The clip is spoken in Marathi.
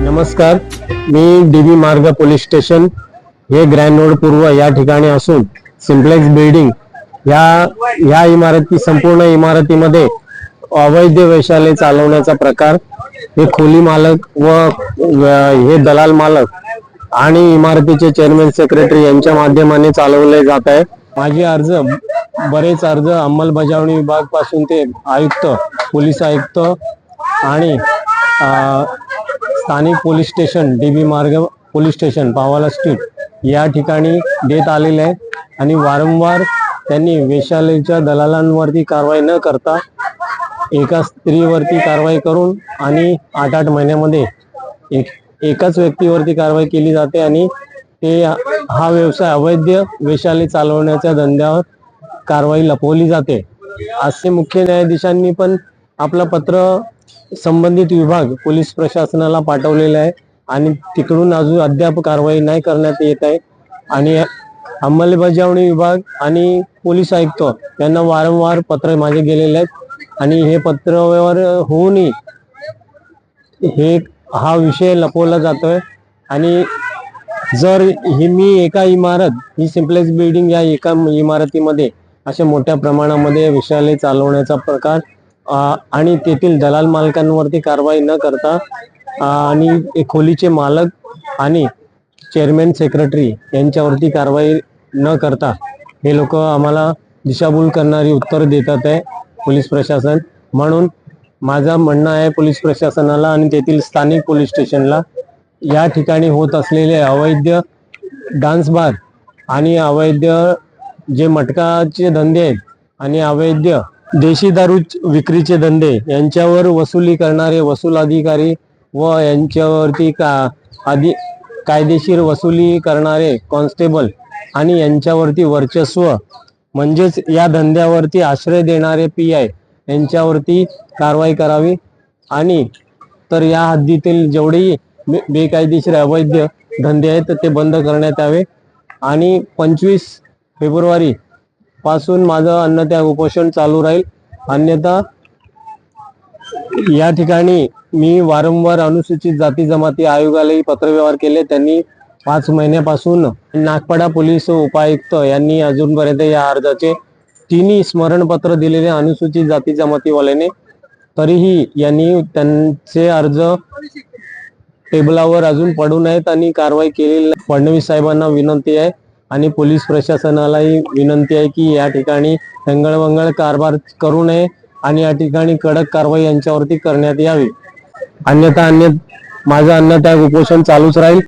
नमस्कार मी डीबी मार्ग पोलीस स्टेशन हे ग्रँड रोड पूर्व या ठिकाणी असून सिम्प्लेक्स बिल्डिंग या या इमारती संपूर्ण इमारतीमध्ये अवैध वैशाले चालवण्याचा प्रकार हे खोली मालक व हे दलाल मालक आणि इमारतीचे चेअरमॅन सेक्रेटरी यांच्या माध्यमाने चालवले जात आहे. माझे अर्ज बरेच अर्ज अंमलबजावणी विभागपासून ते आयुक्त पोलीस आयुक्त आणि स्थानिक police station DB Marg police station Pawala street या ठिकाणी देत आलेले आहे आणि वारंवार त्यांनी वेशालेच्या दलालांवरती कारवाई न करता एका स्त्रीवरती कारवाई करून आणि आठ आठ महिन्यामध्ये एक एकाच व्यक्तीवरती कारवाई केली जाते आणि ते हा व्यवसाय अवैध वेशाले चालवण्याच्या धंद्यावर कारवाई लपवली जाते. असे मुख्य न्यायाधीशांनी पण आपलं पत्र संबंधित विभाग पोलीस प्रशासनाला पाठवलेला आहे आणि तिकडून अजून अद्याप कारवाई नाही करण्यात येत आहे. आणि अंमलबजावणी विभाग आणि पोलीस आयुक्त यांना वारंवार पत्र माझे गेलेले आहेत. आणि हे पत्रव्यवहार होऊनही हे हा विषय लपवला जातोय. आणि जर ही मी एका इमारत ही सिम्प्लेक्स बिल्डिंग या एका इमारतीमध्ये अशा मोठ्या प्रमाणामध्ये विषयालय चालवण्याचा प्रकार आणि तेथील दलाल मालकांवरती कारवाई न करता आणि खोलीचे मालक आणि चेअरमॅन सेक्रेटरी यांच्यावरती कारवाई न करता हे लोक आम्हाला दिशाभूल करणारी उत्तर देतात आहे पोलीस प्रशासन. म्हणून माझं म्हणणं आहे पोलीस प्रशासनाला आणि तेथील स्थानिक पोलीस स्टेशनला या ठिकाणी होत असलेले अवैध डान्स बार आणि अवैध जे मटकाचे धंदे आहेत आणि अवैध देशी दारू विक्रीचे धंदे यांच्यावर वसुली करणारे वसूल अधिकारी व यांच्यावरती का आधी कायदेशीर वसुली करणारे कॉन्स्टेबल आणि यांच्यावरती वर्चस्व म्हणजेच या धंद्यावरती आश्रय देणारे पी आय यांच्यावरती कारवाई करावी. आणि तर या हद्दीतील जेवढेही बे- बेकायदेशीर अवैध धंदे आहेत ते बंद करण्यात यावे. आणि पंचवीस फेब्रुवारी पासून माझं अन्नत्याग उपोषण चालू राहील. अन्यथा या ठिकाणी मी वारंवार अनुसूचित जाती जमाती आयोगालाही पत्रव्यवहार केले. त्यांनी पाच महिन्यापासून नागपाडा पोलीस उपायुक्त यांनी अजूनपर्यंत या अर्जाचे तिन्ही स्मरणपत्र दिलेले अनुसूचित जाती जमातीवाल्याने. तरीही यांनी त्यांचे अर्ज टेबलावर अजून पडून आहेत आणि कारवाई केलेली फडणवीस साहेबांना विनंती आहे. आणि पोलीस प्रशासनालाही विनंती आहे की या ठिकाणी टंगळवंगळ कारभार करू नये आणि या ठिकाणी कडक कारवाई यांच्यावरती करण्यात यावी. अन्यथा अन्य माझं अन्नत्याग उपोषण चालूच राहील.